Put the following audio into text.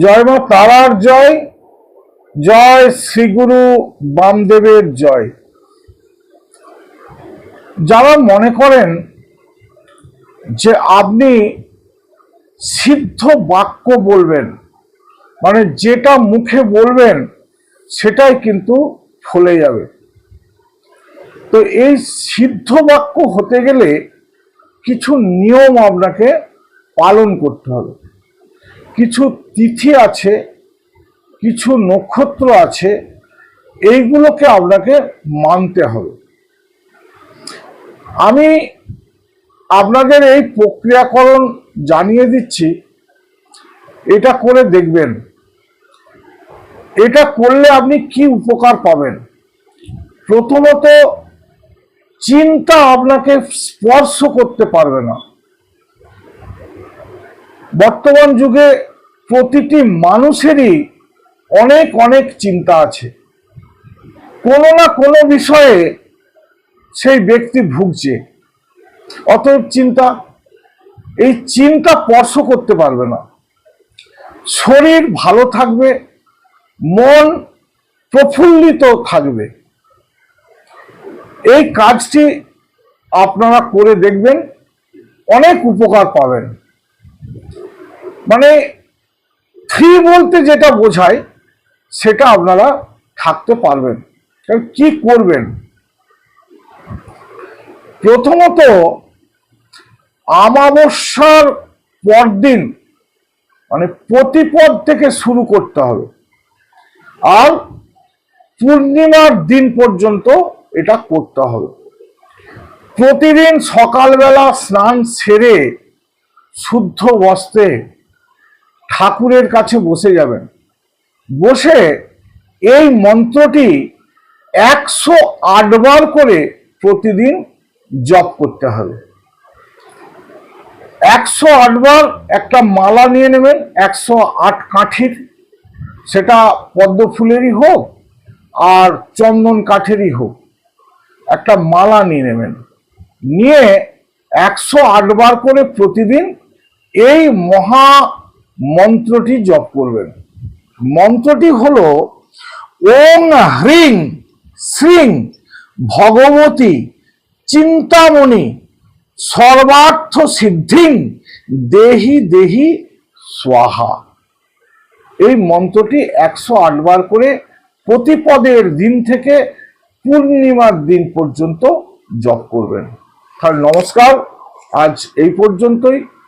জয় মা তারার জয় জয় শ্রীগুরু বামদেবের জয়। যারা মনে করেন যে আপনি সিদ্ধ বাক্য বলবেন মানে যেটা মুখে বলবেন, সেটাই কিন্তু ফলে যাবে। তো এই সিদ্ধ বাক্য হতে গেলে কিছু নিয়ম আপনাকে পালন করতে হবে। কিছু তিথি আছে, কিছু নক্ষত্র আছে, এইগুলোকে আপনাকে মানতে হবে। আমি আপনাদের এই প্রক্রিয়াকরণ জানিয়ে দিচ্ছি, এটা করে দেখবেন। এটা করলে আপনি কি উপকার পাবেন? প্রথমত, চিন্তা আপনাকে স্পর্শ করতে পারবে না। বর্তমান যুগে প্রতিটি মানুষেরই অনেক অনেক চিন্তা আছে। কোনো না কোনো বিষয়ে সেই ব্যক্তি ভুগছে। অতএব চিন্তা, এই চিন্তা স্পর্শ করতে পারবে না। শরীর ভালো থাকবে, মন প্রফুল্লিত থাকবে। এই কাজটি আপনারা করে দেখবেন, অনেক উপকার পাবেন। মানে থ্রি বলতে যেটা বোঝায়, সেটা আপনারা থাকতে পারবেন। কারণ কি করবেন? প্রথমত আমাবস্যার পরদিন মানে প্রতিপদ থেকে শুরু করতে হবে। আর পূর্ণিমার দিন পর্যন্ত এটা করতে হবে। প্রতিদিন সকালবেলা স্নান সেরে শুদ্ধ বস্ত্রে ঠাকুরের কাছে বসে যাবেন। বসে এই মন্ত্রটি একশো আটবার করে প্রতিদিন জপ করতে হবে। একশো আটবার একটা মালা নিয়ে নেবেন, একশো আট কাঠির। সেটা পদ্ম ফুলেরই হোক আর চন্দন কাঠেরই হোক। একটা মালা নিয়ে নেবেন। নিয়ে একশো আটবার করে প্রতিদিন এই মহা মন্ত্রটি জপ করবেন। মন্ত্রটি হলো, ওং হ্রিং শ্রিং ভগবতী চিন্তামণি সর্বার্থ সিদ্ধিং দেহি দেহি স্বাহা। এই মন্ত্রটি একশো আটবার করে প্রতিপদের দিন থেকে পূর্ণিমার দিন পর্যন্ত জপ করবেন। তাহলে নমস্কার, আজ এই পর্যন্তই।